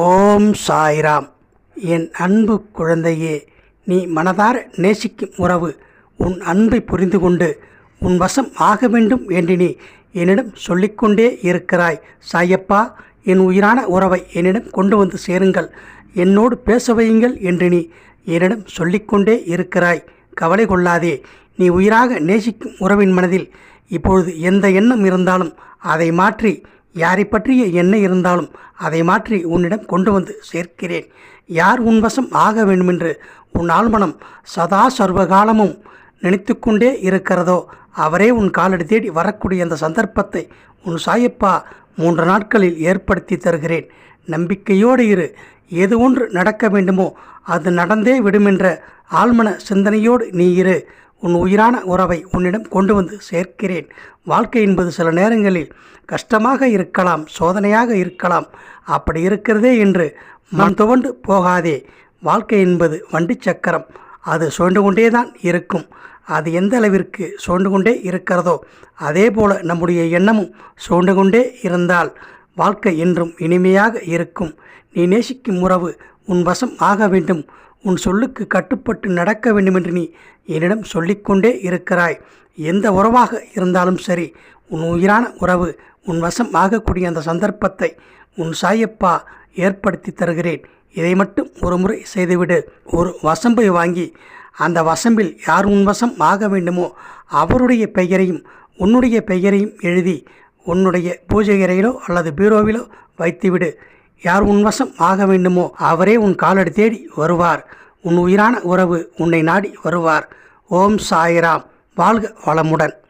ஓம் சாய்ராம். என் அன்பு குழந்தையே நீ மனதார நேசிக்கும் உறவு உன் அன்பை புரிந்து கொண்டு உன் வசம் ஆக வேண்டும் என்று நீ என்னிடம் சொல்லிக்கொண்டே இருக்கிறாய். சாயப்பா என் உயிரான உறவை என்னிடம் கொண்டு வந்து சேருங்கள். என்னோடு பேச வையுங்கள் என்று நீ என்னிடம் சொல்லிக்கொண்டே இருக்கிறாய். கவலை கொள்ளாதே நீ உயிராக நேசிக்கும் உறவின் மனதில் இப்பொழுது எந்த எண்ணம் இருந்தாலும் அதை மாற்றி யாரை பற்றிய எண்ணம் இருந்தாலும் அதை மாற்றி உன்னிடம் கொண்டு வந்து சேர்க்கிறேன். யார் உன் வசம் ஆக வேண்டுமென்று உன் ஆழ்மனம் சதா சர்வகாலமும் நினைத்து கொண்டே இருக்கிறதோ அவரே உன் காலடி தேடி வரக்கூடிய அந்த சந்தர்ப்பத்தை உன் சாயப்பா மூன்று நாட்களில் ஏற்படுத்தி தருகிறேன். நம்பிக்கையோடு இரு. எது ஒன்று நடக்க வேண்டுமோ அது நடந்தே விடுமென்ற ஆழ்மன சிந்தனையோடு நீ இரு. உன் உயிரான உறவை உன்னிடம் கொண்டு வந்து சேர்க்கிறேன். வாழ்க்கை என்பது சில நேரங்களில் கஷ்டமாக இருக்கலாம் சோதனையாக இருக்கலாம். அப்படி இருக்கிறதே என்று மனம் துவண்டு போகாதே. வாழ்க்கை என்பது வண்டி சக்கரம். அது சுழண்டு கொண்டே தான் இருக்கும். அது எந்த அளவிற்கு சுழண்டு கொண்டே இருக்கிறதோ அதே போல நம்முடைய எண்ணமும் சுழண்டு கொண்டே இருந்தால் வாழ்க்கை என்றும் இனிமையாக இருக்கும். நீ நேசிக்கும் உறவு உன் வசம் ஆக வேண்டும். உன் சொல்லுக்கு கட்டுப்பட்டு நடக்க வேண்டுமென்று நீ என்னிடம் சொல்லிக்கொண்டே இருக்கிறாய். எந்த உறவாக இருந்தாலும் சரி உன் உயிரான உறவு உன் வசம் ஆகக்கூடிய அந்த சந்தர்ப்பத்தை உன் சாயப்பா ஏற்படுத்தி தருகிறேன். இதை மட்டும் ஒரு முறை செய்துவிடு. ஒரு வசம்பை வாங்கி அந்த வசம்பில் யார் உன் வசம் ஆக வேண்டுமோ அவருடைய பெயரையும் உன்னுடைய பெயரையும் எழுதி உன்னுடைய பூஜை அறையிலோ அல்லது பீரோவிலோ வைத்துவிடு. யார் உன் வசம் ஆக வேண்டுமோ அவரே உன் காலடி தேடி வருவார். உன் உயிரான உறவு உன்னை நாடி வருவார். ஓம் சாய்ராம். வாழ்க வளமுடன்.